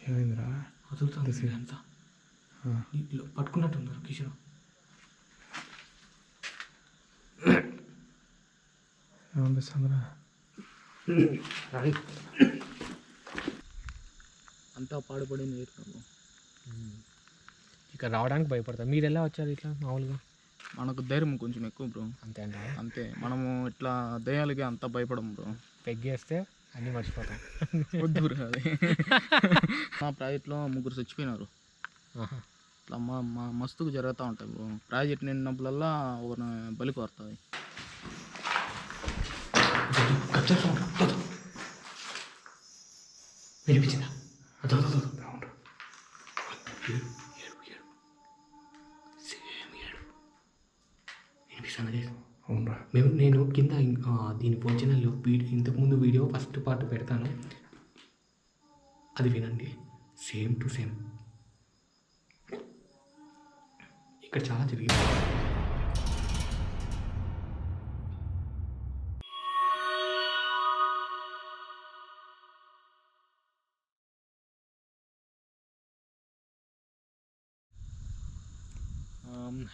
ఏమైందిరా? వదులుతుంది అంతా పట్టుకున్నట్టున్నారు కిషోర్ ఏమనిపిస్తుందిరా అంతా పాడుపడింది ఎయిర్పోర్ట్ ఇక్కడ రావడానికి భయపడతారు మీరు ఎలా వచ్చారు ఇట్లా మామూలుగా? మనకు ధైర్యం కొంచెం ఎక్కువ బ్రో. అంతే అంట అంతే. మనము ఇట్లా దయ్యాలకి అంత భయపడం బ్రో. పెగ్గేస్తే అన్నీ మర్చిపోతాం. వద్దు బ్రో అది. మా ప్రాజెక్ట్లో ముగ్గురు చచ్చిపోయినారు. ఇట్లా మా మా మస్తుకు జరుగుతూ ఉంటాయి బ్రో. ప్రాజెక్ట్ నిండినప్పుడల్లా ఒక బలి కోరుతుంది. వినిపించిందా అదో వీడియో పార్ట్ పెడతాను. అది వినండి. సేమ్ టు సేమ్ ఇక్కడ చాలా జరిగింది.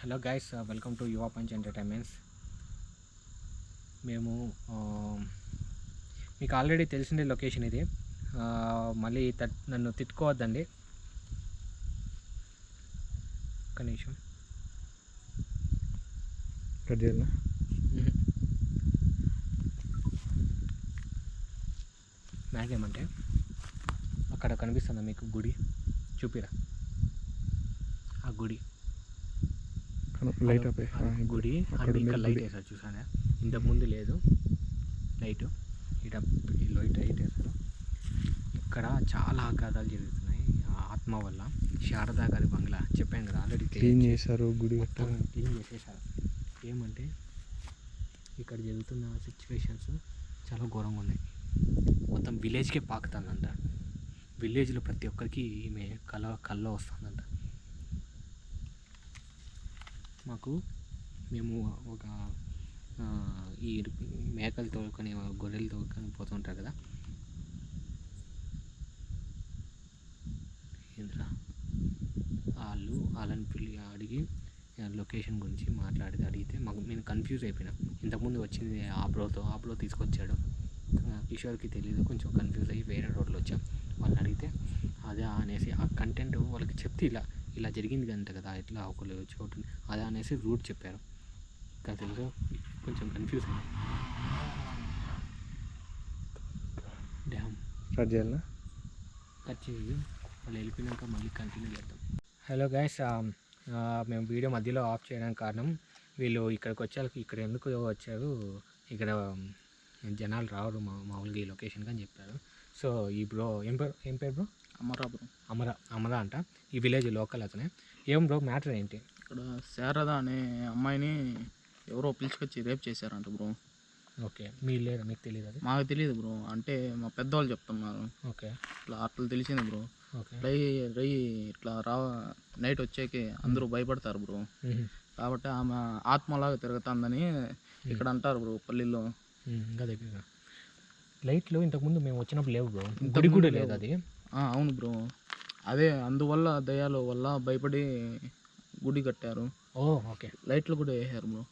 Hello guys welcome to Yuva punch entertainments మేము మీకు ఆల్రెడీ తెలిసిందే లొకేషన్ ఇది. మళ్ళీ తట్ నన్ను తిట్టుకోవద్దండి. ఒక్క నిమిషం. కట్ చేయాలా? మ్యాగ్ ఏమంటే అక్కడ కనిపిస్తుందా మీకు గుడి? చూపిరా. ఆ గుడి. లైట్ గుడి. లైట్. వేసారు చూసారా ఇంతకు ముందు లేదు. లైట్ ఇట ఈ లైట్ వేసారు ఇక్కడ చాలా ఆఘాతాలు జరుగుతున్నాయి. ఆ ఆత్మ వల్ల. శారదా గారి బంగ్లా చెప్పాను కదా ఆల్రెడీ క్లీన్ చేశారు గుడి క్లీన్ చేసేసారు ఏమంటే ఇక్కడ జరుగుతున్న సిచ్యువేషన్స్ చాలా ఘోరంగా ఉన్నాయి. మొత్తం విలేజ్కే పాకుతుందంట. విలేజ్లో ప్రతి ఒక్కరికి ఈమె కళ కళ్ళ వస్తుందంట. మాకు మేము ఒక ఈ మేకలు తోలుకొని గొర్రెలు తోలుకొని పోతుంటారు కదా? ఏంద్రా? వాళ్ళు వాళ్ళని పిల్లి అడిగి ఆ లొకేషన్ గురించి మాట్లాడితే అడిగితే మాకు నేను కన్ఫ్యూజ్ అయిపోయినా. ఇంతకుముందు వచ్చింది ఆప్లోతో ఆప్లో తీసుకొచ్చాడు. కిషోర్కి తెలియదు కొంచెం కన్ఫ్యూజ్ అయ్యి వేరే రోడ్లో వచ్చాం. వాళ్ళని అడిగితే అదే అనేసి ఆ కంటెంట్ వాళ్ళకి చెప్తే ఇలా ఇలా జరిగింది అంట కదా ఇట్లా ఒకళ్ళు చోటు అదే అనేసి రూట్ చెప్పారు. ఇంకా తెలుసు కొంచెం కన్ఫ్యూజ్ అయ్యింది డ్యామ్ స్టార్ట్ చేయాలా? కట్ చేసి వాళ్ళు వెళ్ళిపోయినాక మళ్ళీ కంటిన్యూ చేద్దాం. హలో గైస్ మేము వీడియో మధ్యలో ఆఫ్ చేయడానికి కారణం వీళ్ళు ఇక్కడికి వచ్చారు. ఇక్కడ ఎందుకు వచ్చారు? ఇక్కడ um, జనాలు రావరు మా మామూలుగా ఈ లొకేషన్కి అని చెప్పారు. సో ఈ బ్రో ఏం పేరు ఏం పేరు బ్రో అమరా బ్రో అమర అమర అంట. ఈ విలేజ్ లోకల్ అతనే. ఏం బ్రో మ్యాటర్ ఏంటి? ఇక్కడ శారద అనే అమ్మాయిని ఎవరో పిలుచుకొచ్చి రేప్ చేశారంట బ్రో. ఓకే. మీరు లేరు? మీకు తెలియదు అది? మాకు తెలియదు బ్రో. అంటే మా పెద్దవాళ్ళు చెప్తున్నారు. ఓకే. ఇట్లా అట్లా తెలిసింది బ్రో. ఓకే. రై రై ఇట్లా రా నైట్ వచ్చాకే అందరూ భయపడతారు బ్రో. కాబట్టి ఆమె ఆత్మలాగా తిరుగుతుందని ఇక్కడ అంటారు బ్రో పల్లెల్లో. ఇంకా దగ్గర లైట్లు ఇంతకుముందు మేము వచ్చినప్పుడు లేవు బ్రో. గుడి కూడా లేదు. అది. అవును బ్రో. అదే అందువల్ల దయ్యాల వల్ల భయపడి గుడి కట్టారు. ఓ ఓకే. లైట్లు కూడా వేసారు బ్రో.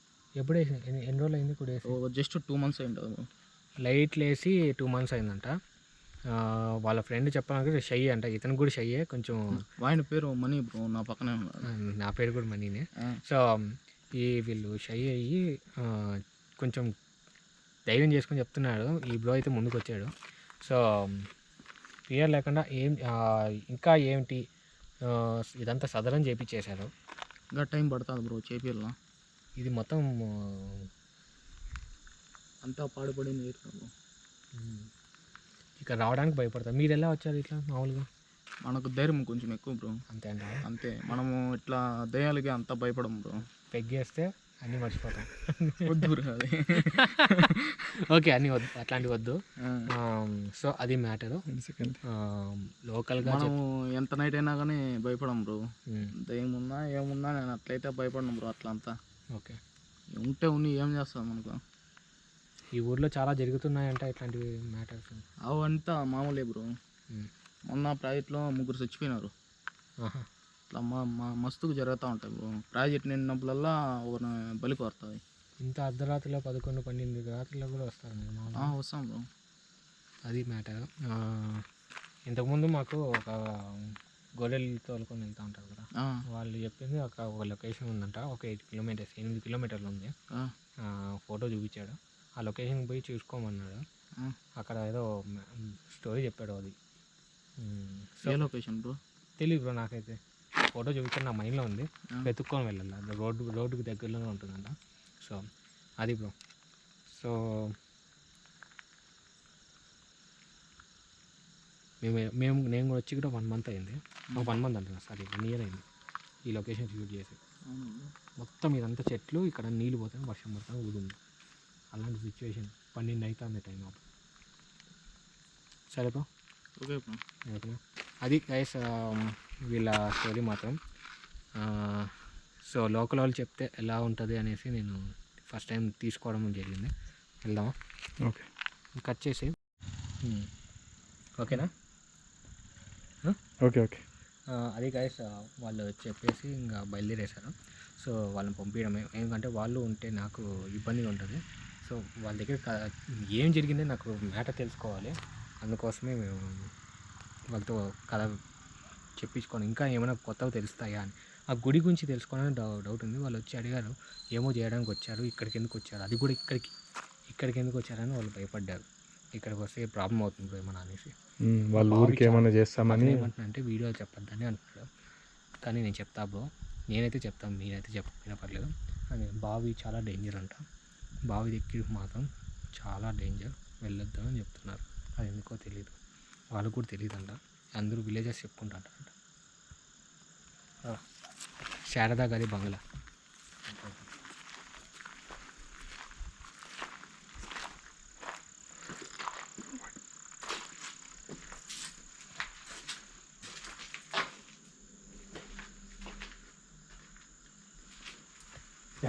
ఎప్పుడు వేసి ఎన్ని రోజులు అయింది కూడా వేసి జస్ట్ టూ మంత్స్ అయింటుంది బ్రో లైట్లు వేసి టూ మంత్స్ అయిందంట. వాళ్ళ ఫ్రెండ్ చెప్పడానికి షై అంట. ఇతను కూడా షయ్యే కొంచెం ఆయన పేరు మనీ బ్రో నా పక్కనే నా పేరు కూడా మనీనే. సో ఈ వీళ్ళు షై అయ్యి కొంచెం ధైర్యం చేసుకొని చెప్తున్నాడు. ఈ బ్రో అయితే ముందుకు వచ్చాడు సో ఫియర్ లేకుండా ఏం ఇంకా ఏంటి? ఇదంతా సదరం చేపించేశారు ఇంకా టైం పడుతుంది బ్రో చేపిల్లా ఇది మొత్తం అంతా పాడుపడింది బ్రో ఇక్కడ రావడానికి భయపడతారు. మీరు ఎలా వచ్చారు ఇట్లా మామూలుగా? మనకు ధైర్యం కొంచెం ఎక్కువ బ్రో. అంతే అంట అంతే. మనము ఇట్లా దయ్యాలకి అంత భయపడం బ్రో. పెగ్గేస్తే అన్నీ మర్చిపోతాం. వద్దు అది. ఓకే అన్నీ వద్దు. అట్లాంటివి వద్దు. సో అది మ్యాటరు. సెకండ్ లోకల్గా మనము ఎంత నైట్ అయినా కానీ భయపడం బ్రో. దయ్యం ఉన్నా ఏమున్నా నేను అట్లయితే భయపడను బ్రో అట్లా అంతా ఓకే. ఉంటే ఉన్ని ఏం చేస్తాం మనకు? ఈ ఊర్లో చాలా జరుగుతున్నాయంట ఇట్లాంటివి మ్యాటర్స్. అవంతా మామూలే బ్రో. మొన్న ప్రాజెక్ట్లో ముగ్గురు చచ్చిపోయినారు. ఇట్లా మా మా మస్తుకు జరుగుతూ ఉంటాయి బ్రో. ప్రాజెక్ట్ నిన్నప్పుడల్లా ఒక బలి కోరుతుంది. ఇంత అర్ధరాత్రిలో పదకొండు పన్నెండు రాత్రిలో కూడా వస్తారు మీరు వస్తాం బ్రో. అది మ్యాటర్. ఇంతకుముందు మాకు ఒక గొర్రెలు తోలుకొని వెళ్తూ ఉంటారు కదా. వాళ్ళు చెప్పింది ఒక ఒక లొకేషన్ ఉందంట. ఒక ఎయిట్ కిలోమీటర్స్ ఎనిమిది కిలోమీటర్లు ఉంది. ఫోటో చూపించాడు. ఆ లొకేషన్కి పోయి చూసుకోమన్నాడు. అక్కడ ఏదో స్టోరీ చెప్పాడు అది. ఏ లొకేషన్ బ్రో తెలియదు బ్రో నాకైతే. ఫోటో చూపించాడు నా మైండ్లో ఉంది. వెతుక్కొని వెళ్ళాలి. రోడ్డు రోడ్డుకి దగ్గరలోనే ఉంటుందంట. సో అది బ్రో సో మేము మేము నేను కూడా వచ్చి కూడా వన్ మంత్ అయింది. వన్ మంత్ అంటున్నా సారీ వన్ ఇయర్ అయింది ఈ లొకేషన్ షూట్ చేసి. మొత్తం ఇదంతా చెట్లు ఇక్కడ నీళ్ళు పోతాయి వర్షం పడతాం ఊరుంది అలాంటి సిచ్యువేషన్ పన్నెండు అవుతుంది టైం అప్పుడు సరే బ్రో. ఓకే ఓకేనా అది గైస్ వీళ్ళ స్టోరీ మాత్రం. సో లోకల్ వాళ్ళు చెప్తే ఎలా ఉంటుంది అనేసి నేను ఫస్ట్ టైం తీసుకోవడం జరిగింది. వెళ్దామా? ఓకే. కట్ చేసి. ఓకేనా? Okay okay. అది గైస్ వాళ్ళు చెప్పేసి ఇంకా బయలుదేరేశారు. సో వాళ్ళని పంపించడమే ఎందుకంటే వాళ్ళు ఉంటే నాకు ఇబ్బందిగా ఉంటుంది. సో వాళ్ళ దగ్గర ఏం జరిగిందో నాకు మ్యాటర్ తెలుసుకోవాలి. అందుకోసమే మేము వాళ్ళతో కథ చెప్పించుకొని ఇంకా ఏమైనా కొత్తవి తెలుస్తాయా అని. ఆ గుడి గురించి తెలుసుకోవాలని డౌ డౌట్ ఉంది. వాళ్ళు వచ్చి అడిగారు ఏమో చేయడానికి వచ్చారు ఇక్కడికి ఎందుకు వచ్చారు? అది కూడా ఇక్కడికి ఇక్కడికి ఎందుకు వచ్చారని వాళ్ళు భయపడ్డారు. ఇక్కడికి వస్తే ప్రాబ్లం అవుతుంది బ్రో ఏమన్నా అనేసి. వాళ్ళ ఊరికి ఏమైనా చేస్తామని అంటే వీడియో చెప్పొద్దని అంటున్నాడు. కానీ నేను చెప్తా బ్రో నేనైతే చెప్తాను మీరైతే చెప్పకపోయినా పర్లేదు. అని బావి చాలా డేంజర్ అంట. బావి దగ్గరికి మాత్రం చాలా డేంజర్ వెళ్ళొద్దు అని చెప్తున్నారు. అది ఎందుకో తెలియదు వాళ్ళకు కూడా తెలియదు అంట అందరూ విలేజెస్ చెప్పుకుంటారంట. శారదా గారి బంగ్లా.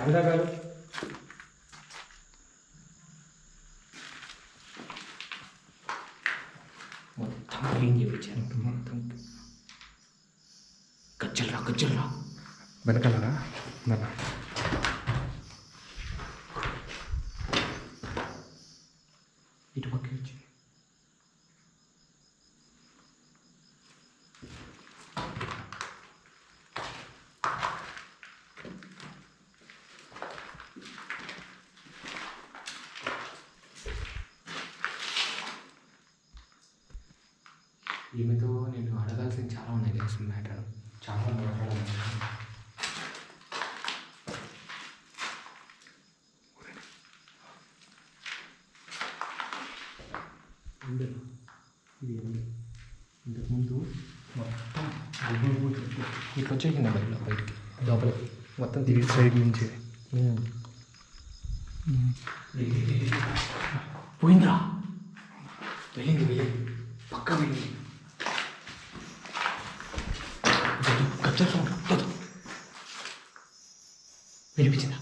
శారదా గారు మొత్తం క్లీన్ చేయించారు మొత్తం గజ్జలరా గజ్జలరా వెనకాలరా ఉందన్నా. ఇటు పక్క వచ్చి ఈమెతో నేను అడగాల్సింది చాలా ఉన్నాయి గైస్ మ్యాటర్ చాలా మాట్లాడాలి అందరూ ఇది ఉంది ఇంతకుముందు మొత్తం గుబురు గుబురు చెట్లు. ఇట్లా వచ్చేసింది అక్కడ ఇలా బయటికి లోపలికి మొత్తం తిరిగి సైడ్ నుంచి. పోయిందా? వెళ్ళింది వెళ్ళింది పక్క వెళ్ళింది గచ్చల వినిపించింది?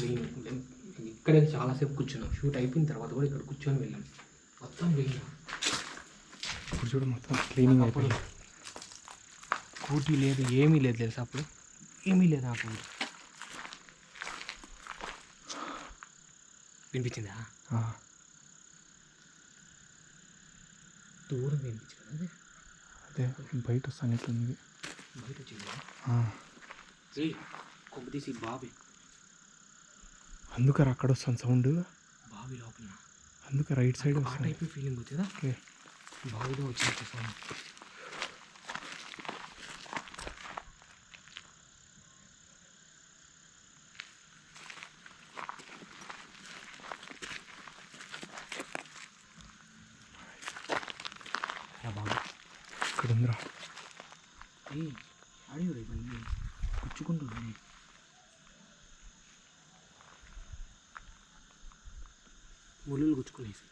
గ్రీన్ ఇక్కడే చాలాసేపు కూర్చున్నాం. షూట్ అయిపోయిన తర్వాత కూడా ఇక్కడ కూర్చొని వెళ్ళాం. మొత్తం గ్రీన్ ఇప్పుడు చూడు మొత్తం క్లీనింగ్ అప్పుడు అయిపోయింది. స్కూటీ లేదు ఏమీ లేదు తెలుసా అప్పుడు? ఏమీ లేదు అప్పుడు వినిపించిందా? దూరం వినిపించింది అదే? బయట వస్తాను ఇట్లుంది బయట వచ్చిందా? ఆ, ఏ అందుకే అక్కడ వస్తుంది సౌండ్ బావి లోపల అందుకే రైట్ సైడ్ వస్తుంది ఫీలింగ్ వచ్చిందా ఓకే బావిలో వచ్చింది సౌండ్ ఇక్కడ ఉందిరా ఏ ఆడియోరా ఇవన్నీ గుచ్చుకుంటుంది ముళ్ళు గుచ్చుకునేసి.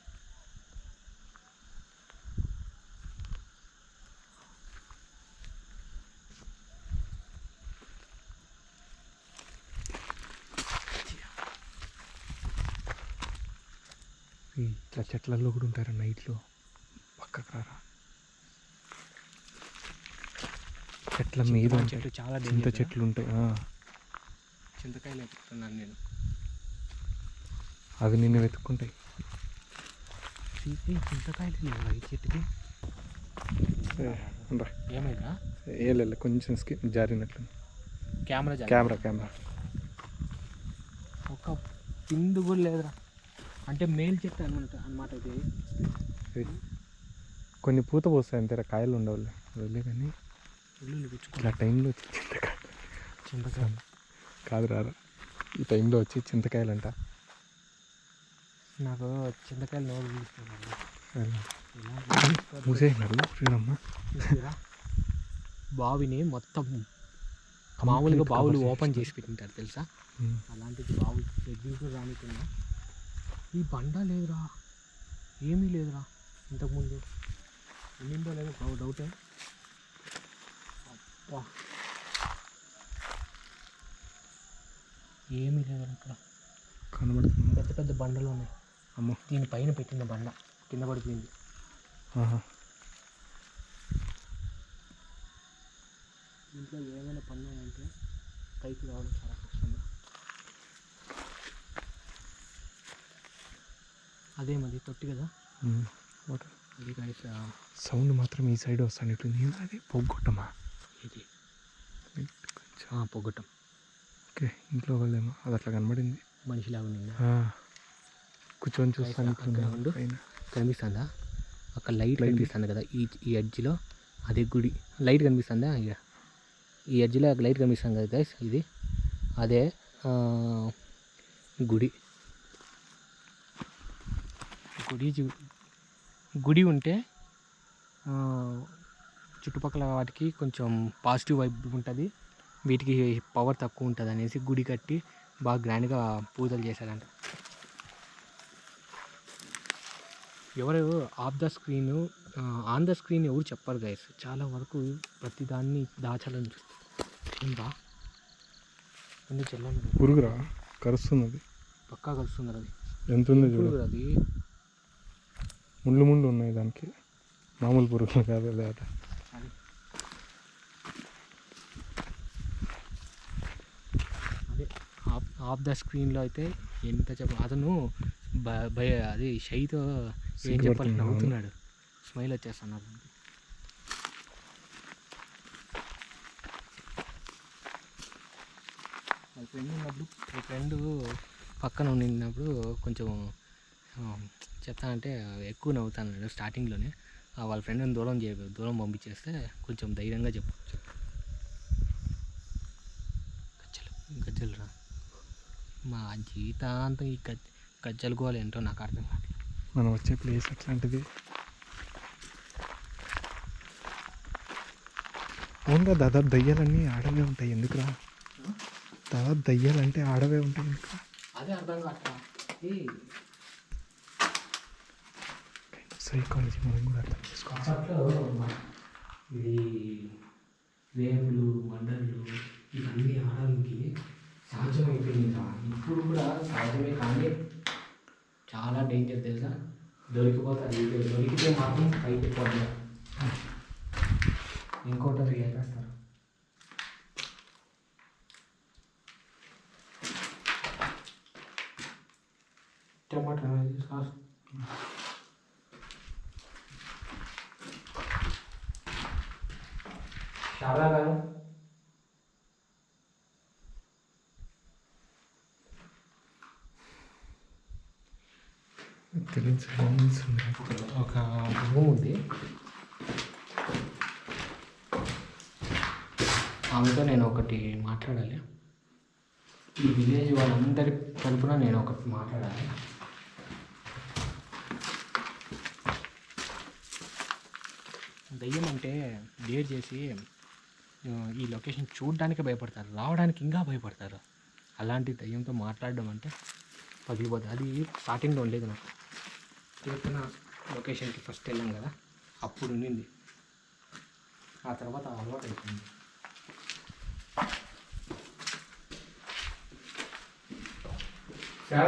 ఇట్లా చెట్లలో కూడా ఉంటారా నైట్లో? పక్కకు రారా? చెట్ల మీద. చెట్టు చాలా చింత చెట్లు ఉంటాయి. చింతకాయలు ఎక్కుతున్నాను నేను. అవి నిన్ను వెతుక్కుంటాయి ఈ చింతకాయలు లేవా ఈ చెట్టుకి ఏ, రా. ఏమైందా ఏ లేదు కొంచెం జారినట్లు కెమెరా కెమెరా కెమెరా ఒక పిండు కూడా లేదురా అంటే మేల్ చెట్టు అనమాట అనమాట ఇది కొన్ని పూత పోస్తాయి అంతేరా కాయలు ఉండవు వదిలే కానీ ఇట్లా టైంలో వచ్చి చింతకాయ చింతకాయలు కాదు రారా ఈ టైంలో వచ్చి చింతకాయలు అంట నాకు చింతకాయలు నోరు చూసారా? బావిని మొత్తం మామూలుగా బావులు ఓపెన్. చేసి పెట్టింటారు తెలుసా. అలాంటిది బావు రానికున్నా ఈ బండ లేదురా ఏమీ లేదురా ఇంతకుముందు. ఉండిందో లేదో డౌటే. అబ్బా. ఏమీ లేదురా ఇక్కడ కనబడుతుంది? పెద్ద పెద్ద బండలు ఉన్నాయి. అమ్మో దీనిపైన పెట్టిన బండ కింద పడిపోయింది. ఇంట్లో ఏమైనా పనులు అంటే పైకి రావడం చాలా కష్టం. అదే మరి తొట్టి కదా. అది గైస్ సౌండ్ మాత్రం ఈ సైడ్ వస్తాను ఇట్లు నేను అది? పొగ్గొట్టమా? ఇది. కొంచెం. పొగటం ఓకే ఇంట్లో వాళ్ళేమో. అది అట్లా కనబడింది. మనిషిలాగా. కూర్చొని చూస్తాను కనిపిస్తుందా? అక్కడ లైట్. కనిపిస్తుంది కదా ఈ ఈ ఎడ్జ్లో అదే గుడి. లైట్ కనిపిస్తుందా? ఇక్కడ ఈ ఎడ్జ్లో లైట్ కనిపిస్తుంది కదా గైస్ ఇది. అదే గుడి. గుడి గుడి ఉంటే చుట్టుపక్కల వాటికి కొంచెం పాజిటివ్ వైబ్ ఉంటుంది. వీటికి పవర్ తక్కువ ఉంటుంది అనేసి గుడి కట్టి బాగా గ్రాండ్గా పూజలు చేశారంట. ఎవరు off the screen on the screen ఎవరు చెప్పరు గైస్ చాలా వరకు ప్రతి దాన్ని దాచాలని చూస్తారు ఏం బా ఎందుకు చెల్లని పురుగురా? కరుస్తుంది అది పక్కా కలుస్తున్నారు అది ఎంత ఉందో చూడు. అది? ముళ్ళు ముళ్ళు ఉన్నాయి దానికి. మామూలు పురుగులు కాదు లేదా అది. ఆఫ్ ఆఫ్ ద స్క్రీన్లో అయితే ఎంత చెప్ప అతను భయ అది షైతో ఏం చెప్పాలి. నవ్వుతున్నాడు. స్మైల్ వచ్చేస్తున్నాడు వాళ్ళ ఫ్రెండ్ ఉన్నప్పుడు వాళ్ళ ఫ్రెండ్ పక్కన ఉండినప్పుడు కొంచెం చెప్తా అంటే ఎక్కువ నవ్వుతాను స్టార్టింగ్లోనే. వాళ్ళ ఫ్రెండ్ని దూరం చే దూరం పంపించేస్తే కొంచెం ధైర్యంగా చెప్పు చెప్పు. గజ్జలు గజ్జలు రా. మా జీవితాంతం ఈ గజ్జ గజ్జలు గోలు ఏంటో నాకు అర్థం కావట్లేదు. మనం వచ్చే ప్లేస్ అట్లాంటిది. అవునుగా దాదాపు దయ్యాలన్నీ ఆడవే ఉంటాయి ఎందుకురా? దాదాపు దయ్యాలంటే ఆడవే ఉంటాయి ఎందుకురా? అదే అర్థం సైకాలజీ మనం కూడా అర్థం చేసుకోవాలి. రేపులు మర్డర్లు ఇవన్నీ ఆడడానికి సహజమైపోయింది. ఇప్పుడు కూడా సహజమే కానీ ఏం చేద్ది తెలుసా? దొరికిపోతారు దొరికితే మాత్రం పైకి పోతుంది ఇంకోటి లేపేస్తారు టమాటా సాస్ చాలా కాదు తెలియదు moments ఉన్నాయి. ఒక రూమ్ ఉంది ఆమెతో నేను ఒకటి మాట్లాడాలి. ఈ విలేజ్ వాళ్ళందరి తరపున నేను ఒకటి మాట్లాడాలి. దయ్యం అంటే డేర్ చేసి ఈ లొకేషన్ చూడడానికి భయపడతారు రావడానికి ఇంకా భయపడతారు. అలాంటి దయ్యంతో మాట్లాడడం అంటే పగిలిపోతుంది అది స్టార్టింగ్లో ఉండేది నాకు. తిరుపతి లొకేషన్కి ఫస్ట్ వెళ్ళాం కదా అప్పుడు ఉండింది. ఆ తర్వాత అలవాటు అయిపోయింది. మీరు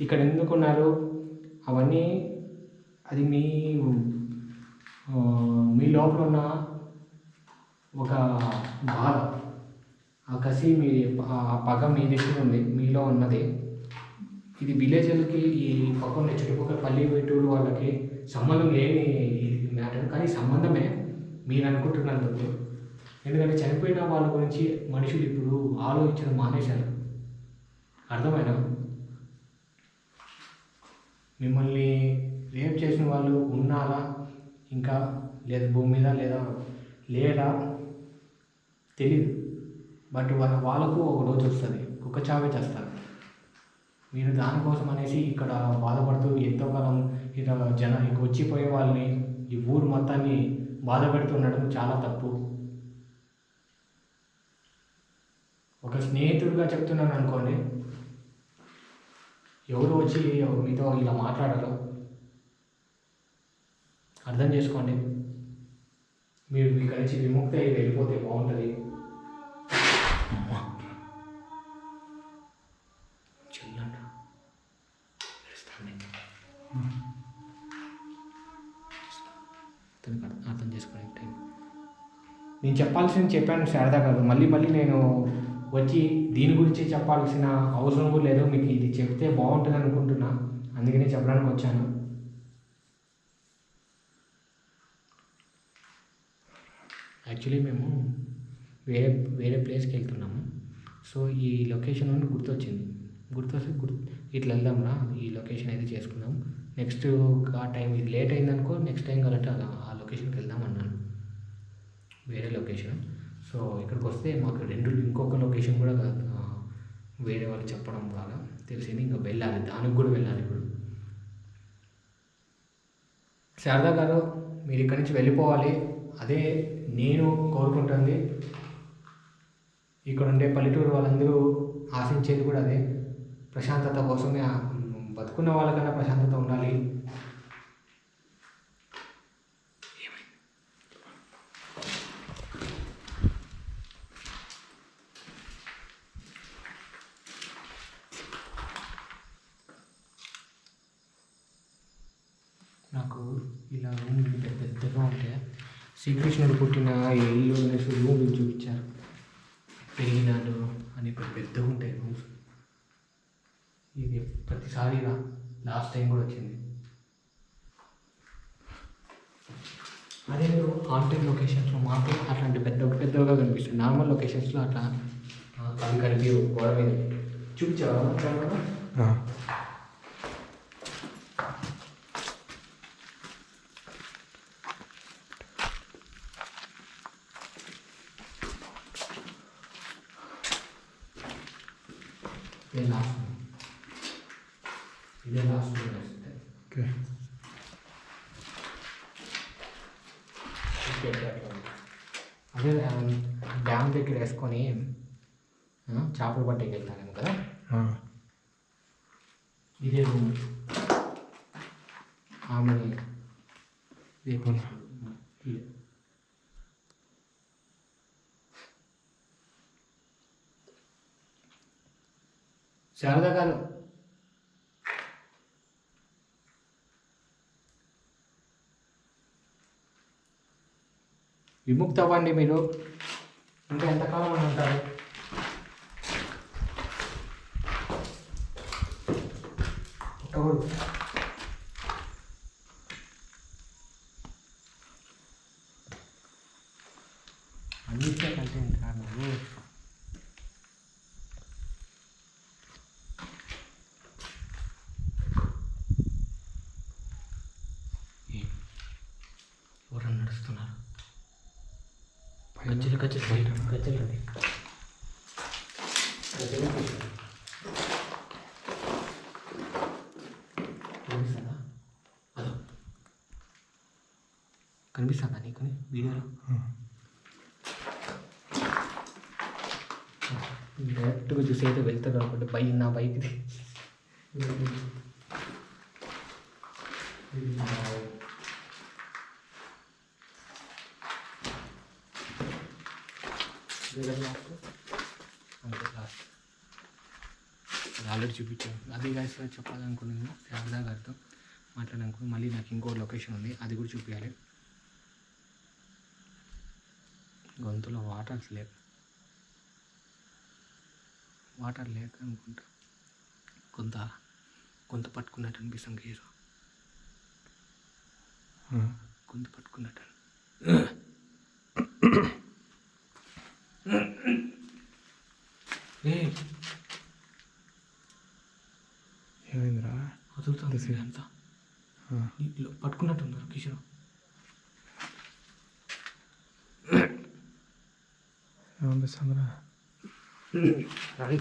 ఇక్కడ ఎందుకున్నారు అవన్నీ అది మీ మీ లోపల ఉన్న ఒక బాధ. ఆ కసి మీ ఆ పగ మీ దగ్గర ఉంది మీలో ఉన్నది. ఇది విలేజ్లకి ఈ పక్కన చుట్టుపక్కల పల్లి వాళ్ళకి సంబంధం లేని ఇది మ్యాటర్. కానీ సంబంధమే. మీరు అనుకుంటున్నందుకు ఎందుకంటే చనిపోయిన వాళ్ళ గురించి మనుషులు ఇప్పుడు ఆలోచించడం మానేశారు. అర్థమైనా మిమ్మల్ని రేప్ చేసిన వాళ్ళు ఉన్నారా? ఇంకా లేదా భూమి మీద లేదా లేదా తెలియదు బట్ వాళ్ళ వాళ్ళకు ఒక రోజు వస్తుంది. కుక్క చావే చేస్తారు. మీరు దానికోసం అనేసి ఇక్కడ బాధపడుతూ ఎంతో కాలం ఇక్కడ జన ఇక వచ్చిపోయే వాళ్ళని ఈ ఊరు మొత్తాన్ని బాధ పెడుతుండడం చాలా తప్పు. ఒక స్నేహితుడిగా చెప్తున్నాను అనుకోండి ఎవరు వచ్చి మీతో ఇలా మాట్లాడరు అర్థం చేసుకోండి. మీరు మీ కలిసి విముక్తి అయ్యి వెళ్ళిపోతే బాగుంటుంది. నేను చెప్పాల్సింది చెప్పాను శారదా గారు. మళ్ళీ మళ్ళీ నేను వచ్చి దీని గురించి చెప్పాల్సిన అవసరం కూడా లేదు. మీకు ఇది చెప్తే బాగుంటుంది అనుకుంటున్నా. అందుకనే చెప్పడానికి వచ్చాను. యాక్చువల్లీ మేము వేరే వేరే ప్లేస్కి వెళ్తున్నాము. సో ఈ లొకేషన్ నుండి గుర్తొచ్చింది. గుర్తొస్తే గుర్తు ఇట్లా వెళ్దాంరా ఈ లొకేషన్ అయితే చేసుకుందాం. నెక్స్ట్ ఆ టైం ఇది లేట్ అయిందనుకో నెక్స్ట్ టైం కాబట్టి అలా ఆ లొకేషన్కి వెళ్దాం అన్నాను. వేరే లొకేషన్. సో ఇక్కడికి వస్తే మాకు రెండు ఇంకొక లొకేషన్ కూడా వేరే వాళ్ళు చెప్పడం ద్వారా తెలిసింది. ఇంకా వెళ్ళాలి. దానికి కూడా వెళ్ళాలి ఇప్పుడు. శారదా గారు మీరు ఇక్కడి నుంచి వెళ్ళిపోవాలి. అదే నేను కోరుకుంటుంది. ఇక్కడ ఉండే పల్లెటూరు వాళ్ళందరూ ఆశించేది కూడా అదే. ప్రశాంతత కోసమే బతుకున్న వాళ్ళకన్నా ప్రశాంతత ఉండాలి నాకు ఇలా రూమ్ పెద్ద పెద్దగా ఉంటే శ్రీకృష్ణుడు పుట్టిన ఈ ఇల్లు అనేసి రూమ్ చూపించారు. పెరిగినాడు అని పెద్ద పెద్దగా ఉంటాయి రూమ్స్ ఇది ప్రతిసారి లాస్ట్ టైం కూడా వచ్చింది. అదే మీరు హాంటెడ్ లొకేషన్స్లో మాకు అట్లాంటి పెద్ద పెద్దగా కనిపిస్తుంది నార్మల్ లొకేషన్స్లో అట్లా ఆ, అవి కలిపి గోడ మీద. చూపించావా అట్లా? ఆ. ఇదే లాస్ట్ ఇదే లాస్ట్ వస్తే ఓకే అదే డ్యామ్ దగ్గర వేసుకొని ఆ, పట్టేకి వెళ్తానేమో కదా. ఇదే రూమ్. ఆమె. శారదా గారు. విముక్తి అవ్వండి మీరు. ఇంకా ఎంతకాలం అని ఉంటారు పుట్టకూడదు అన్నిటికే కంటెంట్ ఏ, ఎవరన్నా నడుస్తున్నారు? గజ్జలు గజ్జలు బయట గజ్జలు అండి గజ్జలు వీడియోలో డైరెక్ట్గా చూసి అయితే వెళ్తాడు అనుకుంటే బైక్ నా బైక్ ఇది అంతే లాస్ట్ ఆల్రెడీ చూపించాను అది గాయస్ చెప్పాలనుకున్నాను శారదా గారితో మాట్లాడాలనుకుని మళ్ళీ నాకు ఇంకో లొకేషన్ ఉంది అది కూడా చూపించాలి గొంతులో వాటర్స్ లేవు వాటర్ లేక అనుకుంటా. కొంత కొంత పట్టుకున్నట్టు అనిపిస్తుంది హీరో. కొంత పట్టుకున్నట్టు ఏమైందిరా? వదులుతుంది అంతా ఆ. నీటిలో పట్టుకున్నట్టున్నారు కిషోర్ ఏమనిపిస్తుందిరా రాయి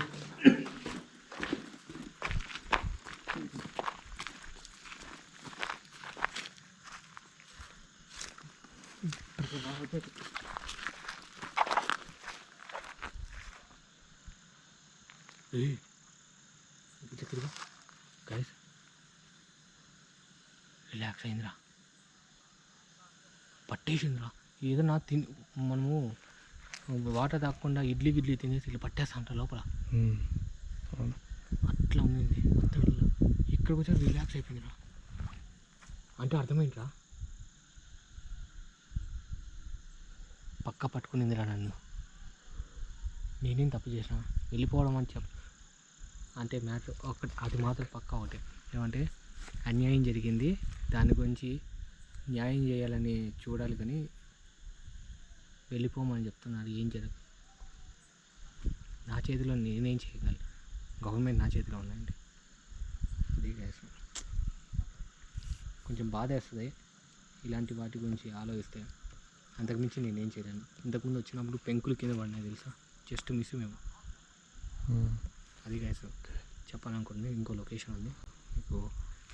గైస్ రిలాక్స్ అయిందిరా పట్టేసిందిరా ఏదైనా తిని మనము వాటర్ తాగకుండా ఇడ్లీ గిడ్లీ తినేసి ఇలా పట్టేస్తా లోపల. అట్లా ఉంది మొత్తం ఇల్లు ఇక్కడికి వచ్చి రిలాక్స్ అయిపోయిందిరా అంటే అర్థమైందిరా? పక్క పట్టుకునిందిరా నన్ను. నేనేం తప్పు చేసిన? వెళ్ళిపోవడం అని చెప్ అంటే మ్యాటర్ ఒకటి అది మాత్రం పక్క ఒకటి. ఏమంటే అన్యాయం జరిగింది. దాని గురించి న్యాయం చేయాలని చూడాలి కానీ వెళ్ళిపోమని చెప్తున్నాడు ఏం జరగదు నా చేతిలో నేనేం చేయగలను? గవర్నమెంట్ నా చేతిలో ఉందండి. అది guys. కొంచెం బాధ వేస్తుంది. ఇలాంటి వాటి గురించి ఆలోచిస్తే అంతకుమించి నేనేం చేయలేను. ఇంతకుముందు వచ్చినప్పుడు పెంకులు కింద పడినాయి తెలుసా? జస్ట్ మిస్ మేము. ఉమ్. అది గైస్ చెప్పాలనుకుంటుంది ఇంకో లొకేషన్ ఉంది. మీకు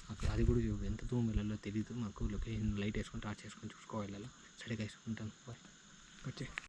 అక్కడ అది కూడా చూ- ఎంత దూరం వెళ్ళాలో తెలియదు మాకు లొకేషన్ లైట్ వేసుకొని టార్చ్ వేసుకొని చూసుకోవాలి వెళ్ళాలి? సరే గైస్ ఉంటాను. బాయ్ వచ్చే